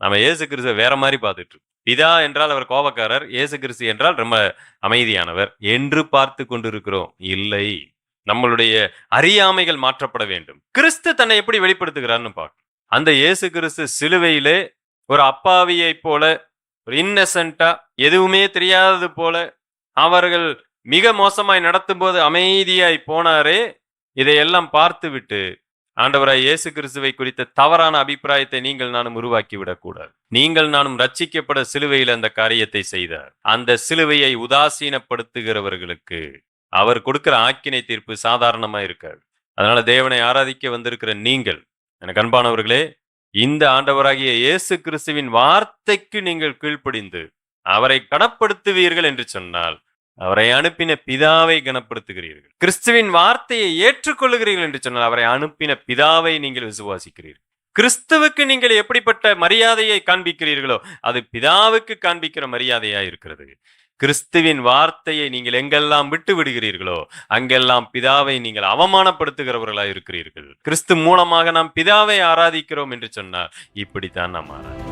நம்ம இயேசு கிறிஸ்து வேற மாதிரி பார்த்துட்டு பிதா என்றால் அவர் கோபக்காரர் இயேசு கிறிஸ்து என்றால் ரொம்ப அமைதியானவர் என்று பார்த்து கொண்டிருக்கிறோம். இல்லை நம்மளுடைய அறியாமைகள் மாற்றப்பட வேண்டும். கிறிஸ்து தன்னை எப்படி வெளிப்படுத்துகிறார்னு பார்க்கணும். அந்த இயேசு கிறிஸ்து சிலுவையிலே ஒரு அப்பாவியை போல ஒரு இன்னசென்ட்டா எதுவுமே தெரியாதது போல அவர்கள் மிக மோசமாய் நடத்தும் போது அமைதியாய் போனாரே இதையெல்லாம் பார்த்து விட்டு ஆண்டவராய் இயேசு கிறிஸ்துவை குறித்த தவறான அபிப்பிராயத்தை நீங்கள் நானும் உருவாக்கி விடக்கூடாது நீங்கள் நானும் ரட்சிக்கப்பட சிலுவையில் அந்த காரியத்தை செய்தார். அந்த சிலுவையை உதாசீனப்படுத்துகிறவர்களுக்கு அவர் கொடுக்கிற ஆக்கினை தீர்ப்பு சாதாரணமா இருக்காது. அதனால தேவனை ஆராதிக்க வந்திருக்கிற நீங்கள் எனக்கு அன்பானவர்களே இந்த ஆண்டவராகிய இயேசு கிறிஸ்துவின் வார்த்தைக்கு நீங்கள் கீழ்ப்படிந்து அவரை கடப்படுத்துவீர்கள் என்று சொன்னால் அவரை அனுப்பின பிதாவை கனப்படுத்துகிறீர்கள். கிறிஸ்துவின் வார்த்தையை ஏற்றுக்கொள்ளுகிறீர்கள் என்று சொன்னால் அவரை அனுப்பின பிதாவை நீங்கள் விசுவாசிக்கிறீர்கள். கிறிஸ்துவுக்கு நீங்கள் எப்படிப்பட்ட மரியாதையை காண்பிக்கிறீர்களோ அது பிதாவுக்கு காண்பிக்கிற மரியாதையா இருக்கிறது. கிறிஸ்துவின் வார்த்தையை நீங்கள் எங்கெல்லாம் விட்டு விடுகிறீர்களோ அங்கெல்லாம் பிதாவை நீங்கள் அவமானப்படுத்துகிறவர்களாக இருக்கிறீர்கள். கிறிஸ்து மூலமாக நாம் பிதாவை ஆராதிக்கிறோம் என்று சொன்னால் இப்படித்தான் நாம் ஆராதி